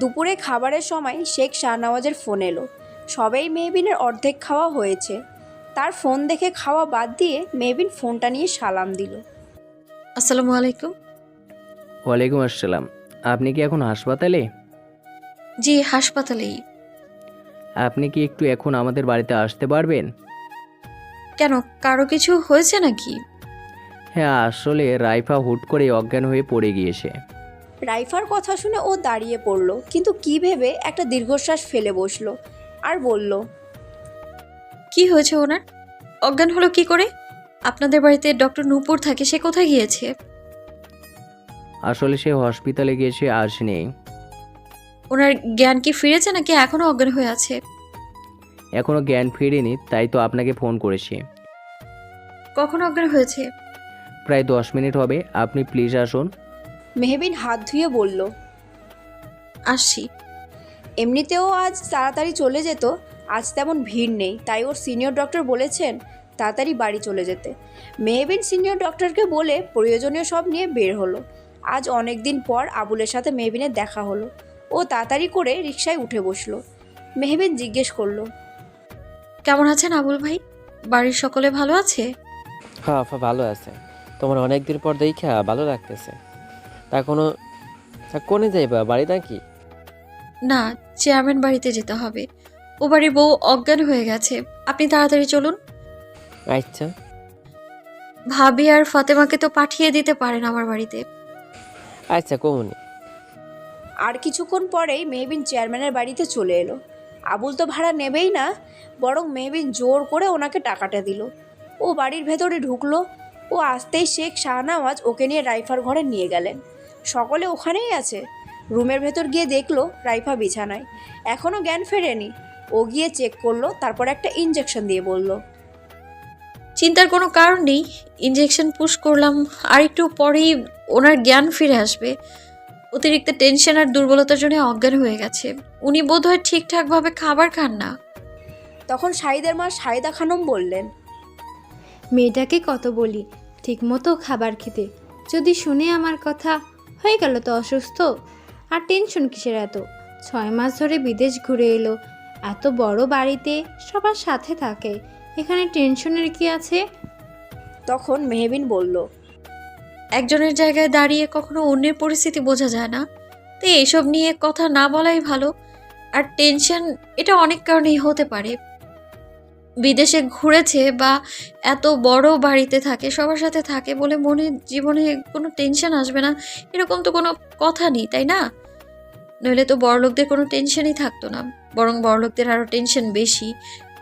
দুপুরে খাবারের সময় শেখ শাহনওয়াজের ফোন এলো। সবেই মেহবিনের অর্ধেক খাওয়া হয়েছে। তার ফোন দেখে খাওয়া বাদ দিয়ে মেহবিন ফোনটা নিয়ে সালাম দিল। আসসালামু আলাইকুম। ওয়ালাইকুম আসসালাম। আপনি কি এখন হাসপাতালে? জি হাসপাতালেই। আপনি কি একটু এখন আমাদের বাড়িতে আসতে পারবেন? কেন কারও কিছু হয়েছে নাকি? হ্যাঁ আসলে রাইফা হুট করে অজ্ঞান হয়ে পড়ে গিয়েছে। রাইফার কথা শুনে ও দাঁড়িয়ে পড়ল কিন্তু কি ভেবে একটা দীর্ঘশ্বাস ফেলে বসল আর বলল কি হয়েছে ওনার? অজ্ঞান হলো কি করে? আপনাদের বাড়িতে ডক্টর নূপুর থাকে সে কোথায় গিয়েছে? আসলে সে হসপিটালে গিয়েছে আজ নেই। ওনার জ্ঞান কি ফিরেছে নাকি এখনও অজ্ঞান হয়ে আছে? এখনও জ্ঞান ফিরেনি তাই তো আপনাকে ফোন করেছি। কখন অজ্ঞান হয়েছে? প্রায় দশ মিনিট হবে। আপনি প্লিজ আসুন। মেহবিন হাত ধুয়ে বলল আসছি। এমনিতেও আজ তাড়াতাড়ি চলে যেত আজ তেমন ভিড় নেই। তাই ওর সিনিয়র ডক্টর বলেছেন তাড়াতাড়ি বাড়ি চলে যেতে। মেহবিন সিনিয়র ডক্টরকে বলে প্রয়োজনীয় সব নিয়ে বের হলো। আজ অনেক দিন পর আবুলের সাথে মেহবিনের দেখা হলো। ও তাড়াতাড়ি করে রিকশায় উঠে বসল। মেহবিন জিজ্ঞেস করল কেমন আছেন আবুল ভাই? বাড়ির সকলে ভালো আছে? হ্যাঁ আফা ভালো আছে। তোমার অনেক দিন পর দেখা ভালো লাগতেছে। তা কোনো তা কোনে যাইবা বাড়ি নাকি? না চেয়ারম্যান বাড়িতে যেতে হবে। ও বাড়ির বউ অজ্ঞান হয়ে গেছে। আপনি তাড়াতাড়ি চলুন। আচ্ছা। ভাবি আর ফাতেমাকে তো পাঠিয়ে দিতে পারেন আমার বাড়িতে। আচ্ছা কমনি। আর কিছুক্ষণ পরেই মেহবিন চেয়ারম্যানের বাড়িতে চলে এলো। আবুল তো ভাড়া নেবেই না বরং মেহবিন জোর করে ওনাকে টাকাটা দিল। ও বাড়ির ভেতরে ঢুকলো ও আসতেই শেখ শাহনাওয়াজ ওকে নিয়ে রাইফার ঘরে নিয়ে গেলেন। সকলে ওখানেই আছে। রুমের ভেতর গিয়ে দেখল রাইফা বিছানায়। এখনও জ্ঞান ফেরেনি। ও গিয়ে চেক করল তারপর একটা ইঞ্জেকশন দিয়ে বলল। চিন্তার কোনো কারণ নেই। ইঞ্জেকশন পুশ করলাম। আর একটু পরেই ওনার জ্ঞান ফিরে আসবে। অতিরিক্ত টেনশন আর দুর্বলতার জন্য অজ্ঞান হয়ে গেছে। উনি বোধহয় ঠিকঠাকভাবে খাবার খান না। তখন সাইদের মা সাইদা খানম বললেন মেয়েটাকে কত বলি? ঠিকমতো খাবার খেতে। যদি শুনে আমার কথা, হয়ে গেল তো অসুস্থ? আর টেনশন কিসের এত? ছয় মাস ধরে বিদেশ ঘুরে এলো। এত বড় বাড়িতে সবার সাথে থাকে। এখানে টেনশনের কি আছে? তখন মেহবিন বলল, একজনের জায়গায় দাঁড়িয়ে কখনো অন্যের পরিস্থিতি বোঝা যায় না। তো এইসব নিয়ে কথা না বলাই ভালো। আর টেনশন এটা অনেক কারণেই হতে পারে। বিদেশে ঘুরেছে বা এত বড় বাড়িতে থাকে, সবার সাথে থাকে বলে মনে, জীবনে কোনো টেনশন আসবে না। এরকম তো কোনো কথা নেই, তাই না? নইলে তো বড়লোকদের কোনো টেনশনই থাকতো না, বরং বড়লোকদের আরও টেনশন বেশি।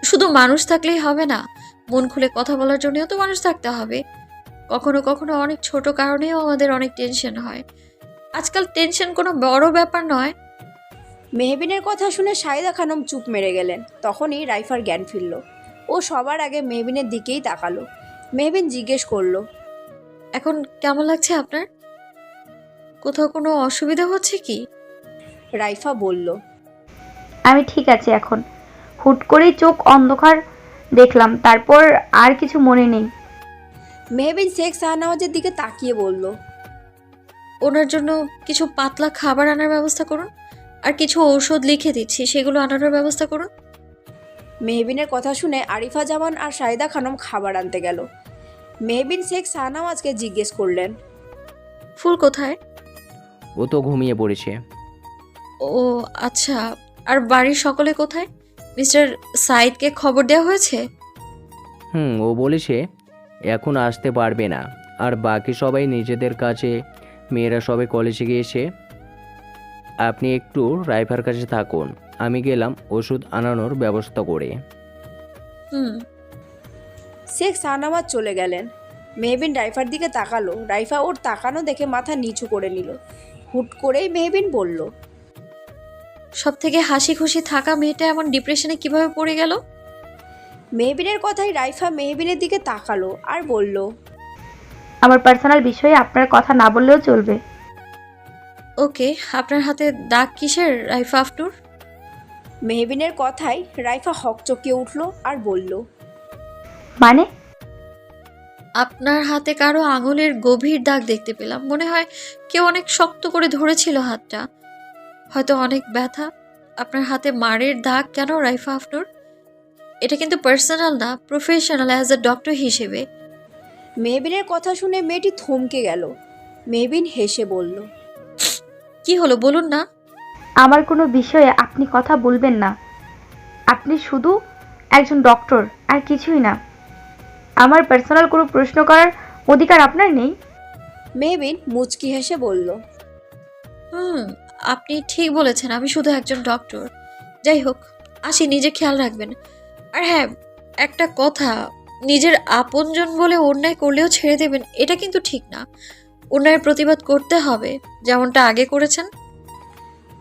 শুধু মানুষ থাকলেই হবে না, মন খুলে কথা বলার জন্যও তো মানুষ থাকতে হবে। কখনো কখনো অনেক ছোট কারণেও আমাদের অনেক টেনশন হয়। আজকাল টেনশন কোনো বড় ব্যাপার নয়। মেহবিনের কথা শুনে সাইদা খানম চুপ মেরে গেলেন, তখনই রাইফার জ্ঞান ফিরল। ও সবার আগে মেহবিনের দিকেই তাকালো। মেহবিন জিজ্ঞেস করল এখন কেমন লাগছে আপনার? কোথাও কোনো অসুবিধা হচ্ছে কি? রাইফা বলল আমি ঠিক আছি এখন। হুট করেই চোখ অন্ধকার দেখলাম তারপর আর কিছু মনে নেই। মেহবিন শেখ শাহনওয়াজের দিকে তাকিয়ে বলল ওনার জন্য কিছু পাতলা খাবার আনার ব্যবস্থা করুন আর কিছু ঔষধ লিখে দিচ্ছি সেগুলো আনানোর ব্যবস্থা করুন। মেহবিনের কথা শুনে আরিফা জামান আর সাইদা খানম খাবার আনতে গেল। মেহবিন শেখ শাহনওয়াজকে জিজ্ঞেস করলেন ফুল কোথায়? ও তো ঘুমিয়ে পড়েছে। ও আচ্ছা আর বাড়ির সকলে কোথায়? মিস্টার সাইদকে খবর দেওয়া হয়েছে? হুম ও বলেছে এখন আসতে পারবে না আর বাকি সবাই নিজেদের কাছে মেয়েরা সবাই কলেজে গিয়েছে। আপনি একটু রাইফার কাছে থাকুন। আমি গেলাম ওষুধ আনানোর ব্যবস্থা করে। হুম। শেখ শাহনওয়াজ চলে গেলেন। মেহবিন রাইফার দিকে তাকালো। রাইফা ওর তাকানো দেখে মাথা নিচু করে নিল। হুট করেই মেহবিন বলল সব থেকে হাসি খুশি থাকা মেয়েটা এমন ডিপ্রেশনে কীভাবে পড়ে গেল? মেহবিনের কথাই রাইফা মেহবিনের দিকে তাকালো আর বলল আমার পার্সোনাল বিষয়ে আপনার কথা না বললেও চলবে। ওকে আপনার হাতে দাগ কিসের রাইফা আফনুর? মেহবিনের কথাই রাইফা হকচকিয়ে উঠল আর বলল মানে? আপনার হাতে কারও আঙুলের গভীর দাগ দেখতে পেলাম। মনে হয় কেউ অনেক শক্ত করে ধরেছিল হাতটা। হয়তো অনেক ব্যথা। আপনার হাতে মারের দাগ কেন রাইফা আফনুর? এটা কিন্তু পার্সোনাল না প্রফেশনাল অ্যাজ এ ডক্টর হিসেবে। মেহবিনের কথা শুনে মেয়েটি থমকে গেল। মেহবিন হেসে বলল কি হলো বলুন না। আমার কোনো বিষয়ে আপনি কথা বলবেন না। আপনি শুধু একজন ডক্টর, আর কিছুই না। আমার পার্সোনাল কোনো প্রশ্ন করার অধিকার আপনার নেই? মেহবিন মুচকি হেসে বলল, হুম, আপনি ঠিক বলেছেন, আমি শুধু একজন ডক্টর। যাই হোক, আসি, নিজে খেয়াল রাখবেন। আর হ্যাঁ একটা কথা, নিজের আপনজন বলে অন্যায় করলেও ছেড়ে দেবেন, এটা কিন্তু ঠিক না। অন্যায়ের প্রতিবাদ করতে হবে, যেমনটা আগে করেছেন।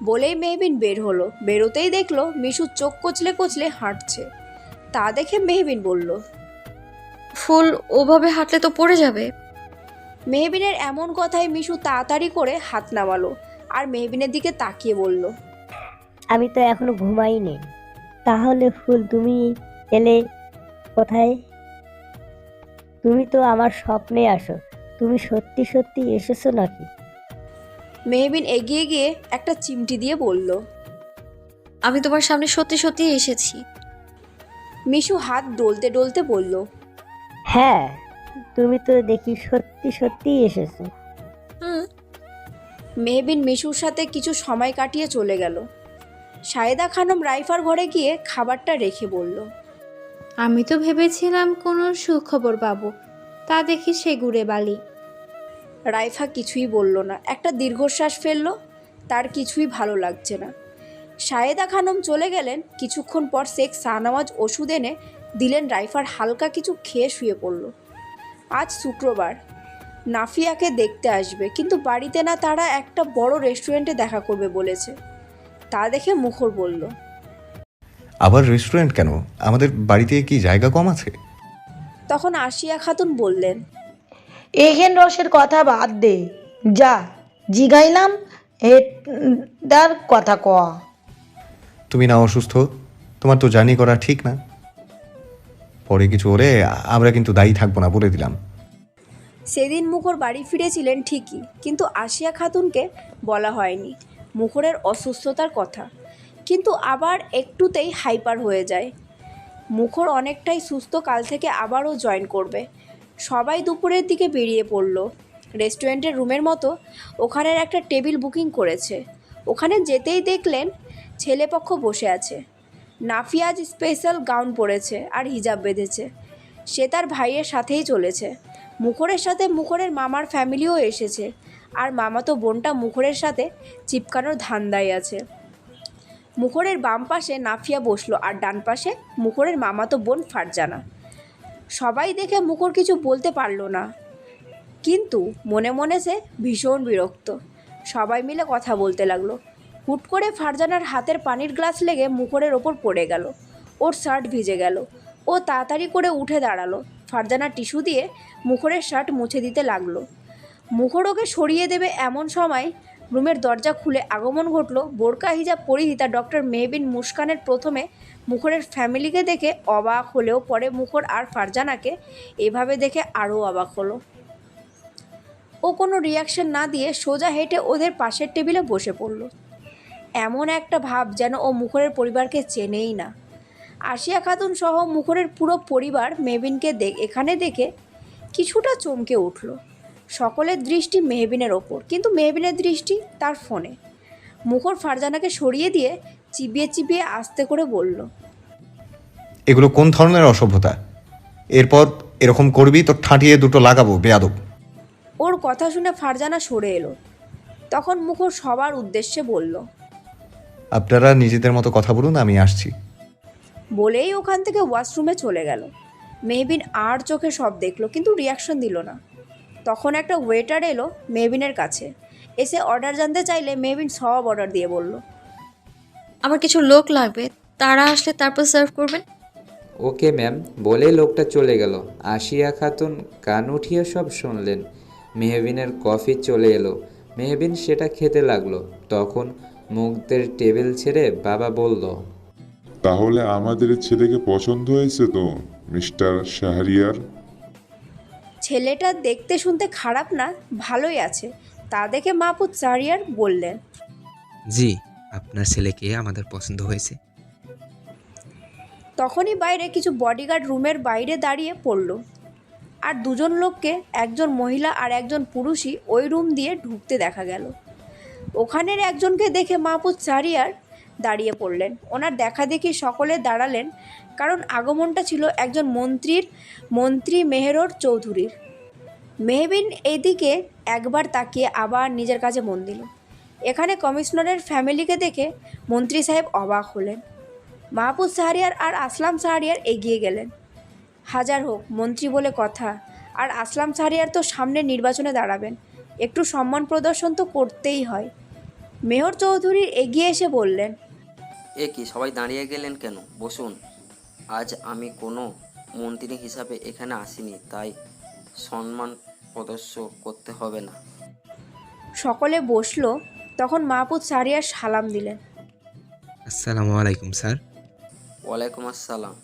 বলেই মেহবিন বের হলো। বেরোতেই দেখল মিশু চোখ কচলে কচলে হাঁটছে। তা দেখে মেহবিন বলল ফুল ওভাবে হাঁটলে তো পড়ে যাবে। মেহবিনের এমন কথায় মিশু তাড়াতাড়ি করে হাত নামালো আর মেহবিনের দিকে তাকিয়ে বলল আমি তো এখনও ঘুমাইনি। তাহলে ফুল তুমি এলে কোথায়? তুমি তো আমার স্বপ্নে আসো। তুমি সত্যি সত্যি এসেছ নাকি? মেহবিন এগিয়ে গিয়ে একটা চিমটি দিয়ে বলল আমি তোমার সামনে সত্যি সত্যি এসেছি। মিশু হাত ডলতে ডলতে বলল হ্যাঁ তুমি তো দেখি সত্যি সত্যি এসেছ। হুম। মেহবিন মিশুর সাথে কিছু সময় কাটিয়ে চলে গেল। সায়েদা খানম রাইফার ঘরে গিয়ে খাবারটা রেখে বলল আমি তো ভেবেছিলাম কোনো সুখবর পাবো তা দেখি সে গুড়ে বালি। রাইফা কিছুই বলল না। একটা দীর্ঘশ্বাস ফেলল তার কিছুই ভালো লাগছে না। সায়েদা খানম চলে গেলেন কিছুক্ষণ পর শেখ শাহনওয়াজ ওষুধ এনে দিলেন রাইফার হালকা কিছু খেয়ে শুয়ে পড়ল। আজ শুক্রবার নাফিয়াকে দেখতে আসবে কিন্তু বাড়িতে না তারা একটা বড় রেস্টুরেন্টে দেখা করবে বলেছে। তা দেখে মুখর বলল আবার রেস্টুরেন্ট কেন? আমাদের বাড়িতে কি জায়গা কম আছে? তখন আশিয়া খাতুন বললেন এহেন রসের কথা বাদ দে। যা জিগাইলাম এটার কথা কয়া তুমি না অসুস্থ? তোমার তো জানি করা ঠিক না। পরে কিছু হলে আমরা কিন্তু দায়ী থাকব না বলে দিলাম। সেদিন মুখর বাড়ি ফিরেছিলেন ঠিকই কিন্তু আসিয়া খাতুনকে বলা হয়নি মুখরের অসুস্থতার কথা। কিন্তু আবার একটুতেই হাইপার হয়ে যায়। মুখর অনেকটাই সুস্থ কাল থেকে আবারও জয়েন করবে। সবাই দুপুরের দিকে বেরিয়ে পড়ল। রেস্টুরেন্টের রুমের মতো ওখানের একটা টেবিল বুকিং করেছে। ওখানে যেতেই দেখলেন ছেলেপক্ষ বসে আছে। নাফিয়াজ স্পেশাল গাউন পরেছে আর হিজাব বেঁধেছে। সে তার ভাইয়ের সাথেই চলেছে। মুখরের সাথে মুখরের মামার ফ্যামিলিও এসেছে। আর মামাতো বোনটা মুখরের সাথে চিপকানোর ধান্দায় আছে। মুখরের বাম পাশে নাফিয়া বসল আর ডান পাশে মুখরের মামাতো বোন ফারজানা। সবাই দেখে মুখর কিছু বলতে পারল না। কিন্তু মনে মনে সে ভীষণ বিরক্ত। সবাই মিলে কথা বলতে লাগল। হুট করে ফারজানার হাতের পানির গ্লাস লেগে মুখরের ওপর পড়ে গেল। ওর শার্ট ভিজে গেল। ও তাড়াতাড়ি করে উঠে দাঁড়াল। ফারজানা টিস্যু দিয়ে মুখরের শার্ট মুছে দিতে লাগল। মুখর ওকে সরিয়ে দেবে এমন সময় রুমের দরজা খুলে আগমন ঘটলো বোরকা, হিজাব পরিহিতা ডক্টর মেহবিন মুস্কানের প্রথমে মুখরের ফ্যামিলিকে দেখে অবাক হলেও পরে মুখর আর ফারজানাকে এভাবে দেখে আরও অবাক হলো। ও কোনো রিয়াকশন না দিয়ে সোজা হেঁটে ওদের পাশের টেবিলে বসে পড়ল। এমন একটা ভাব যেন ও মুখরের পরিবারকে চেনেই না। আশিয়া খাতুন সহ মুখরের পুরো পরিবার মেহবিনকে দেখ এখানে দেখে কিছুটা চমকে উঠল। সকলের দৃষ্টি মেহবিনের ওপর, কিন্তু মেহবিনের দৃষ্টি তার ফোনে। মুখর ফারজানাকে সরিয়ে দিয়ে চিবিয়ে চিবিয়ে আস্তে করে বলল এগুলো কোন ধরনের অসভ্যতা? এরপর এরকম করবি তো ঠাঁটিয়ে দুটো লাগাবো বেয়াদব। ওর কথা শুনে ফারজানা সরে এলো। তখন মুখর সবার উদ্দেশ্যে বলল আপনারা নিজেদের মতো কথা বলুন আমি আসছি। বলেই ওখান থেকে ওয়াশরুমে চলে গেল। মেহবিন আর চোখে সব দেখল কিন্তু রিয়াকশন দিল না। তখন একটা ওয়েটার এলো মেহবিনের কাছে। এসে অর্ডার জানতে চাইলে মেহবিন সব অর্ডার দিয়ে বলল আমার কিছু লোক লাগবে তারা আসলে তারপর সার্ভ করবেন? ওকে ম্যাম বলে লোকটা চলে গেল। আশিয়া খাতুন কান উঠিয়ে সব শুনলেন। মেহবিনের কফি চলে এলো। মেহবিন সেটা খেতে লাগল। তখন মুখদের টেবিল ছেড়ে বাবা বলল তাহলে আমাদের ছেলেকে পছন্দ হয়েছে তো মিস্টার শাহরিয়ার? ছেলেটা দেখতে শুনতে খারাপ না ভালোই আছে। তা দেখে মাহবুব সারিয়ার বললেন জি আপনার ছেলেকে আমাদের পছন্দ হয়েছে। তখনই বাইরে কিছু বডিগার্ড রুমের বাইরে দাঁড়িয়ে পড়ল। আর দুজন লোককে, একজন মহিলা আর একজন পুরুষই ওই রুম দিয়ে ঢুকতে দেখা গেল। ওখানের একজনকে দেখে মাহবুব সারিয়ার দাঁড়িয়ে পড়লেন। ওনার দেখা দেখি সকলে দাঁড়ালেন, কারণ আগমনটা ছিল একজন মন্ত্রীর, মন্ত্রী মেহেরর চৌধুরীর। মেহবিন এদিকে একবার তাকিয়ে আবার নিজের কাছে মন দিল। এখানে কমিশনারের ফ্যামিলিকে দেখে মন্ত্রী সাহেব অবাক হলেন। মাহবুব সাহারিয়ার আর আসলাম সাহারিয়ার এগিয়ে গেলেন। হাজার হোক মন্ত্রী বলে কথা আর আসলাম সাহারিয়ার তো সামনে নির্বাচনে দাঁড়াবেন। একটু সম্মান প্রদর্শন তো করতেই হয়। মেহর চৌধুরী এগিয়ে এসে বললেন এ কি সবাই দাঁড়িয়ে গেলেন কেন? বসুন। আজ আমি কোনো মন্ত্রী হিসাবে এখানে আসিনি তাই সম্মান প্রদর্শ করতে হবে না। সকলে বসল তখন মাহবুব সাহারিয়ার সালাম দিলেন। আসসালামু আলাইকুম স্যার। ওয়ালাইকুম আসসালাম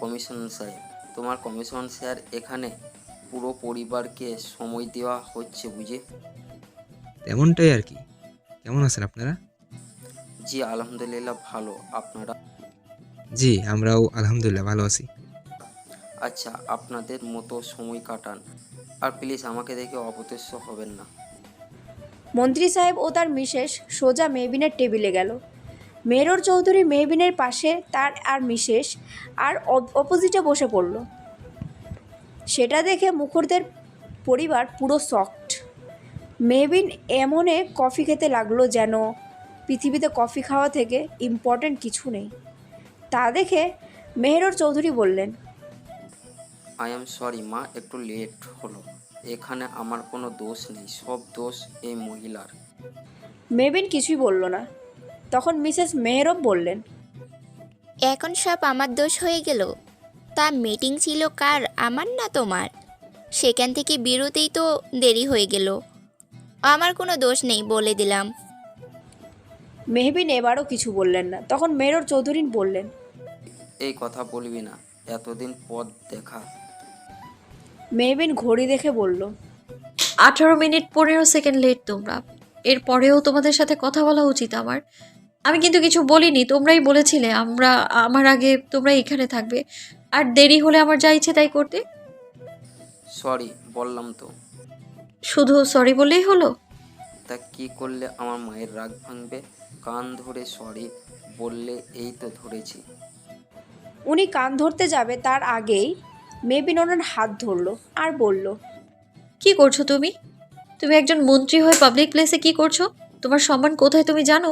কমিশন সাহেব তোমার কমিশন স্যার এখানে পুরো পরিবারকে সময় দেওয়া হচ্ছে বুঝে? তেমনটাই আর কি। কেমন আছেন আপনারা? জি আলহামদুলিল্লাহ ভালো। আপনারা? জি আমরাও আলহামদুলিল্লাহ ভালো আছি। আচ্ছা আপনাদের মতো সময় কাটান। আর প্লিজ আমাকে দেখে অপদস্য হবেন না। মন্ত্রী সাহেব ও তার মিসেস সোজা মেবিনের টেবিলে গেল। মেহরর চৌধুরী মেহবিনের পাশে তার আর মিসেস আর অপ- অপোজিটে বসে পড়ল। সেটা দেখে মুখরদের পরিবার পুরো শকড মেহবিন এমনে কফি খেতে লাগল যেন পৃথিবীতে কফি খাওয়া থেকে ইম্পর্ট্যান্ট কিছু নেই। তা দেখে মেহরর চৌধুরী বললেন আই এম সরি মা, একটু লেট হলো। এখানে আমার কোনো দোষ নেই সব দোষ এই মহিলার। মেহবিন কিছুই বলল না। তখন মিসেস মেহরব বললেন এখন সব আমার দোষ হয়ে গেল। তা মিটিং ছিল কার? আমার না তোমার? সেখান থেকে বেরোতেই তো দেরি হয়ে গেল। আমার কোনো দোষ নেই বলে দিলাম। মেহবিন এবারও কিছু বললেন না। তখন মেহরর চৌধুরী বললেন এই কথা বলবি না এতদিন পর দেখা। মেহবিন ঘড়ি দেখে বলল আঠারো মিনিট পনেরো সেকেন্ড লেট তোমরা। এরপরেও তোমাদের সাথে কথা বলা উচিত আমার। আমি কিন্তু কিছু বলিনি তোমরাই বলেছিলে আমরা আমার আগে তোমরা এখানে থাকবে। আর দেরি হলে আমার যা ইচ্ছে তাই করতে। সরি বললাম তো। শুধু সরি বললেই হলো? তা কি করলে আমার মায়ের রাগ ভাঙবে? কান ধরে সরি বললে এই তো ধরেছি। উনি কান ধরতে যাবে তার আগেই মেহবিন ওনার হাত ধরলো আর বলল, কি করছ তুমি? তুমি একজন মন্ত্রী হয়ে পাবলিক প্লেসে কি করছ? তোমার সম্মান কোথায় তুমি জানো?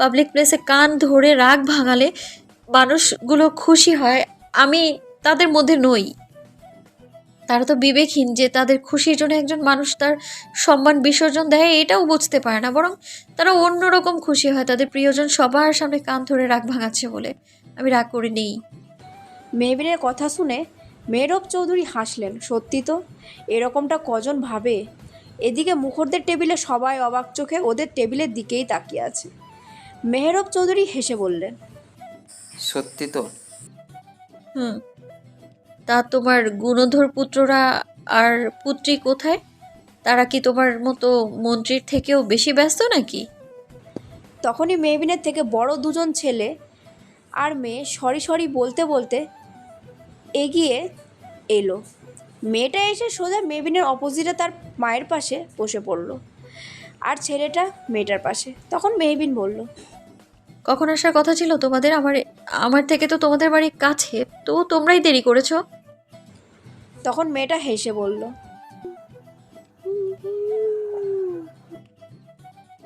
পাবলিক প্লেসে কান ধরে রাগ ভাঙালে মানুষগুলো খুশি হয়। আমি তাদের মধ্যে নই। তারা তো বিবেকহীন যে তাদের খুশির জন্য একজন মানুষ তার সম্মান বিসর্জন দেয়, এটাও বুঝতে পারে না। বরং তারা অন্যরকম খুশি হয়। তাদের প্রিয়জন সবার সামনে কান ধরে রাগ ভাঙাচ্ছে বলে। আমি রাগ করে নেই মেহবিনের কথা শুনে মেহরব চৌধুরী হাসলেন সত্যি তো? এরকমটা কজন ভাবে? এদিকে মুখরদের টেবিলে সবাই অবাক চোখে ওদের টেবিলের দিকেই তাকিয়ে আছে। মেহরব চৌধুরী হেসে বললেন সত্যি তো? হুম তা তোমার গুণধর পুত্ররা আর পুত্রী কোথায়? তারা কি তোমার মতো মন্ত্রীর থেকেও বেশি ব্যস্ত নাকি? তখনই মেহবিনের থেকে বড় দুজন ছেলে আর মেয়ে সরি সরি বলতে বলতে এগিয়ে এলো। মেয়েটা এসে সোজা মেবিনের অপোজিটে তার মায়ের পাশে বসে পড়ল আর ছেলেটা মেয়েটার পাশে। তখন মেহবিন বলল কখন আসার কথা ছিল তোমাদের? আমার আমার থেকে তো তোমাদের বাড়ি কাছে তো তোমরাই দেরি করেছ? তখন মেয়েটা হেসে বলল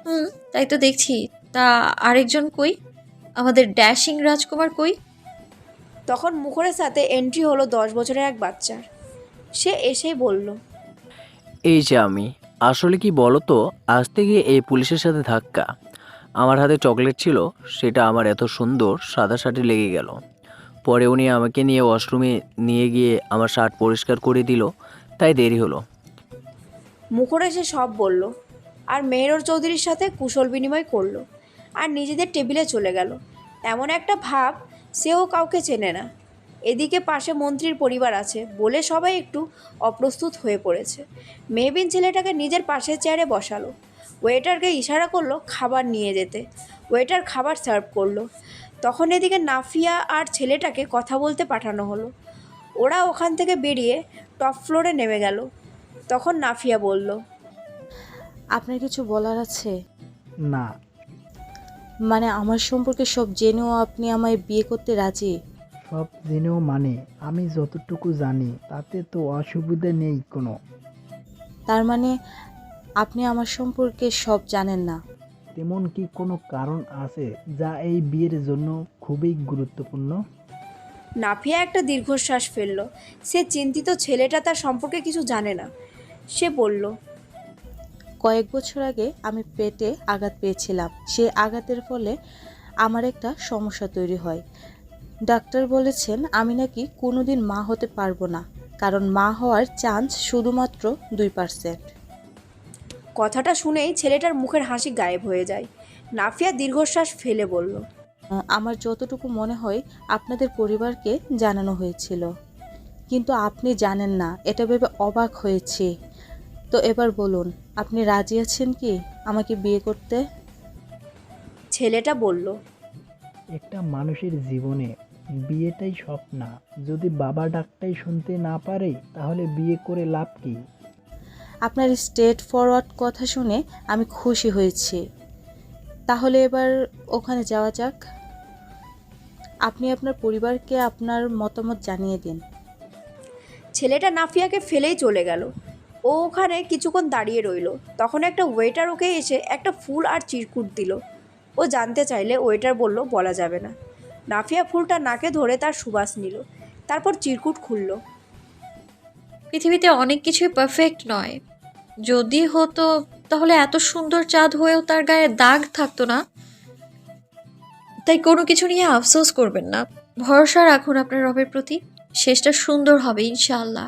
হুম তাই তো দেখছি। তা আরেকজন কই? আমাদের ড্যাশিং রাজকুমার কই? তখন মুখরের সাথে এন্ট্রি হলো দশ বছরের এক বাচ্চার। সে এসেই বলল এই যে আমি আসলে কি বলো তো আসতে গিয়ে এই পুলিশের সাথে ধাক্কা। আমার হাতে চকলেট ছিল সেটা আমার এত সুন্দর সাদা শার্টে লেগে গেল। পরে উনি আমাকে নিয়ে ওয়াশরুমে নিয়ে গিয়ে আমার শার্ট পরিষ্কার করে দিল তাই দেরি হলো। মুখর এসে সব বলল আর মেহরর চৌধুরীর সাথে কুশল বিনিময় করল আর নিজেদের টেবিলে চলে গেল। এমন একটা ভাব সেও কাউকে চেনে না। এদিকে পাশে মন্ত্রীর পরিবার আছে বলে সবাই একটু অপ্রস্তুত হয়ে পড়েছে। মেহবিন ছেলেটাকে নিজের পাশের চেয়ারে বসালো। ওয়েটারকে ইশারা করল খাবার নিয়ে যেতে। ওয়েটার খাবার সার্ভ করল। তখন এদিকে নাফিয়া আর ছেলেটাকে কথা বলতে পাঠানো হলো। ওরা ওখান থেকে বেরিয়ে টপ ফ্লোরে নেমে গেল। তখন নাফিয়া বলল আপনার কিছু বলার আছে? না মানে আমার সম্পর্কে সব জেনেও আপনি আমায় বিয়ে করতে রাজি? সব জেনেও মানে আমি যতটুকু জানি তাতে তো অসুবিধা নেই কোনো। তার মানে আপনি আমার সম্পর্কে সব জানেন না? তেমন কি কোনো কারণ আছে যা এই বিয়ের জন্য খুবই গুরুত্বপূর্ণ? নাফিয়া একটা দীর্ঘশ্বাস ফেলল। সে চিন্তিত ছেলেটা তার সম্পর্কে কিছু জানে না। সে বলল কয়েক বছর আগে আমি পেটে আঘাত পেয়েছিলাম। সেই আঘাতের ফলে আমার একটা সমস্যা তৈরি হয়। ডাক্তার বলেছেন আমি নাকি কোনোদিন মা হতে পারব না কারণ মা হওয়ার চান্স শুধুমাত্র দুই পার্সেন্ট কথাটা শুনেই ছেলেটার মুখের হাসি গায়েব হয়ে যায়। নাফিয়া দীর্ঘশ্বাস ফেলে বলল আমার যতটুকু মনে হয় আপনাদের পরিবারকে জানানো হয়েছিল। কিন্তু আপনি জানেন না এটা ভেবে অবাক হয়েছি। তো এবার বলুন আপনি রাজি আছেন কি আমাকে বিয়ে করতে? ছেলেটা বলল একটা মানুষের জীবনে বিয়েটাই সব না যদি বাবা ডাকটাই শুনতে না পারে তাহলে বিয়ে করে লাভ কি? আপনার স্ট্রেট ফরওয়ার্ড কথা শুনে আমি খুশি হয়েছি। তাহলে এবার ওখানে যাওয়া যাক। আপনি আপনার পরিবারকে আপনার মতামত জানিয়ে দিন। ছেলেটা নাফিয়াকে ফেলেই চলে গেল। ও ওখানে কিছুক্ষণ দাঁড়িয়ে রইল। তখন একটা ওয়েটার ওকে এসে একটা ফুল আর চিরকুট দিল। ও জানতে চাইলে ওয়েটার বলল, বলা যাবে না। নাফিয়া ফুলটা নাকে ধরে তার সুবাস নিল। তারপর চিরকুট খুলল। পৃথিবীতে অনেক কিছুই পারফেক্ট নয়। যদি হতো, তাহলে এত সুন্দর চাঁদ হয়েও তার গায়ে দাগ থাকতো না? তাই কোনো কিছু নিয়ে আফসোস করবেন না। ভরসা রাখুন আপনার রবের প্রতি। শেষটা সুন্দর হবে, ইনশাআল্লাহ।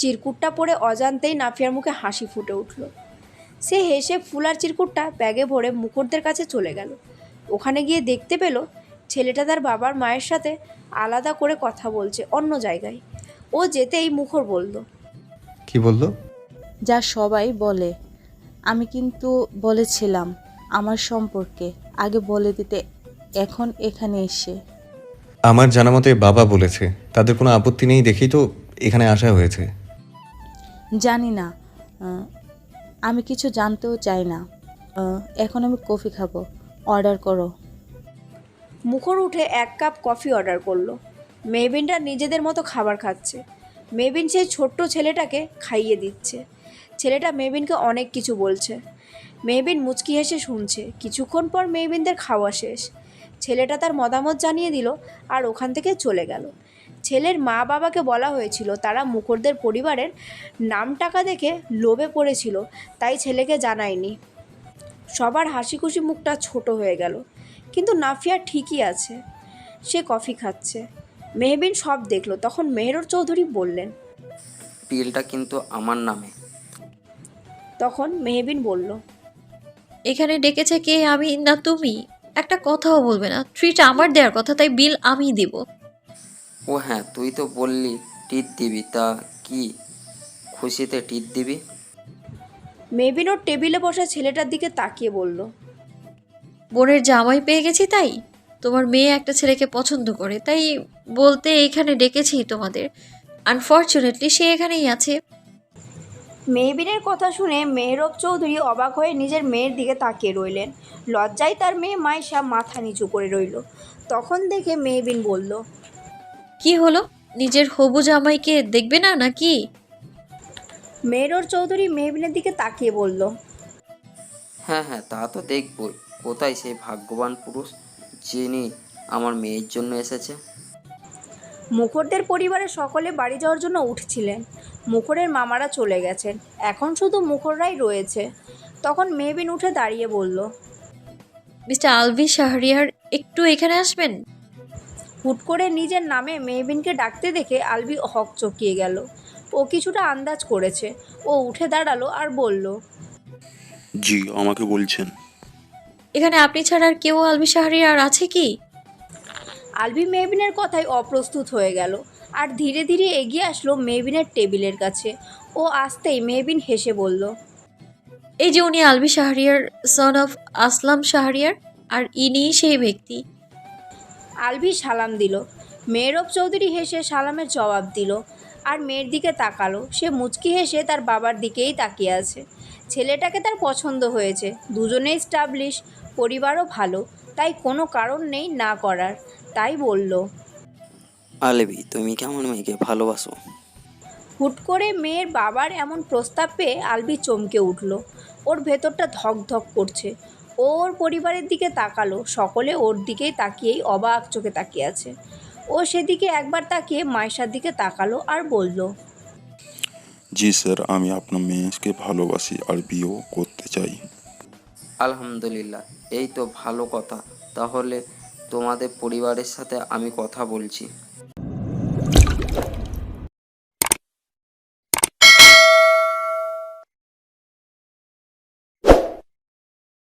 চিরকুটটা পরে অজান্তেই নাফিয়ার মুখে হাসি ফুটে উঠল। সে হেসে ফুল আর চিরকুটটা ব্যাগে ভরে মুখরদের কাছে চলে গেল। ওখানে গিয়ে দেখতে পেল ছেলেটা তার বাবার মায়ের সাথে আলাদা করে কথা বলছে অন্য জায়গায়। ও যেতেই মুখর বলল কি বলল? যা সবাই বলে আমি কিন্তু বলেছিলাম আমার সম্পর্কে আগে বলে দিতে এখন এখানে এসে। আমার জানা মতে বাবা বলেছে তাদের কোনো আপত্তি নেই দেখেই তো এখানে আসা হয়েছে। জানি না। আমি কিছু জানতেও চাই না। এখন আমি কফি খাব। অর্ডার করো। মুখর উঠে এক কাপ কফি অর্ডার করল। মেহবিনরা নিজেদের মতো খাবার খাচ্ছে। মেহবিন সেই ছোট্ট ছেলেটাকে খাইয়ে দিচ্ছে। ছেলেটা মেহবিনকে অনেক কিছু বলছে। মেহবিন মুচকি হেসে শুনছে। কিছুক্ষণ পর মেহবিনদের খাওয়া শেষ। ছেলেটা তার মতামত জানিয়ে দিল আর ওখান থেকে চলে গেল। ছেলের মা বাবাকে বলা হয়েছিল তারা মুখরদের পরিবারের নাম টাকা দেখে লোভে পড়েছিল তাই ছেলেকে জানায়নি। সবার হাসি খুশি মুখটা ছোট হয়ে গেল কিন্তু নাফিয়া ঠিকই আছে সে কফি খাচ্ছে। মেহবিন সব দেখল তখন মেহরর চৌধুরী বললেন বিলটা কিন্তু আমার নামে। তখন মেহবিন বলল এখানে ডেকেছে কে? আমি? না তুমি। একটা কথাও বলবে না। ট্রিট আমার দেওয়ার কথা তাই বিল আমি দিব। ও হ্যাঁ তুই তো বললি টিট দিবি তা কি খুশিতে টিট দিবি? মেহবিন ওর টেবিলে বসা ছেলেটার দিকে তাকিয়ে বলল বোনের জামাই পেয়ে গেছি তাই? তোমার মেয়ে একটা ছেলেকে পছন্দ করে তাই বলতে এইখানে ডেকেছি তোমাদের। আনফর্চুনেটলি সে এখানেই আছে। মেহবিনের কথা শুনে মেহরব চৌধুরী অবাক হয়ে নিজের মেয়ের দিকে তাকিয়ে রইলেন। লজ্জায় তার মেয়ে মাইশা মাথা নিচু করে রইল। তখন দেখে মেহবিন বলল কি হলো? নিজের হবু জামাইকে দেখবে না নাকি? মেহরর চৌধুরী মেহবিনের দিকে তাকিয়ে বলল হ্যাঁ হ্যাঁ তা তো দেখবই। কোথায় সেই ভাগ্যবান পুরুষ যিনি আমার মেয়ের জন্য এসেছে? মুখরদের পরিবারের সকলে বাড়ি যাওয়ার জন্য উঠছিলেন। মুখরের মামারা চলে গেছেন। এখন শুধু মুখররাই রয়েছে। তখন মেহবিন উঠে দাঁড়িয়ে বলল মিস্টার আলভি শাহরিয়ার একটু এখানে আসবেন? হুট করে নিজের নামে মেহবিনকে ডাকতে দেখে আলবি হক চকিয়ে গেল। ও কিছুটা আন্দাজ করেছে। ও উঠে দাঁড়াল আর বলল জি আমাকে বলছেন। এখানে আপনি ছাড়া আর কেউ আলভি শাহরিয়ার আছে কি? আলবি মেহবিনের কথায় অপ্রস্তুত হয়ে গেল আর ধীরে ধীরে এগিয়ে আসলো মেহবিনের টেবিলের কাছে। ও আসতেই মেহবিন হেসে বলল এই যে উনি আলবি শাহরিয়ার সন অফ আসলাম শাহরিয়ার আর ইনি সেই ব্যক্তি। আলভি সালাম দিল। মেয়েরব চৌধুরী হেসে সালামের জবাব দিল আর মেয়ের দিকে তাকালো। সে মুচকি হেসে তার বাবার দিকেই তাকিয়ে আছে। ছেলেটাকে তার পছন্দ হয়েছে। দুজনেই স্টাবলিশ পরিবারও ভালো তাই কোনো কারণ নেই না করার তাই বলল আলেবি তুমি কেমন মেয়েকে ভালোবাসো? হুট করে মেয়ের বাবার এমন প্রস্তাব পেয়ে আলবি চমকে উঠল। ওর ভেতরটা ধক ধক করছে। ওর পরিবারের দিকে তাকালো সকলে ওর দিকেই তাকিয়েই অবাক চোখে তাকিয়ে আছে। ও সেদিকে একবার তাকিয়ে মাইশার দিকে তাকালো আর বলল জি স্যার আমি আপনার মেয়েকে ভালোবাসি আর বিয়েও করতে চাই। আলহামদুলিল্লাহ এই তো ভালো কথা। তাহলে তোমাদের পরিবারের সাথে আমি কথা বলছি।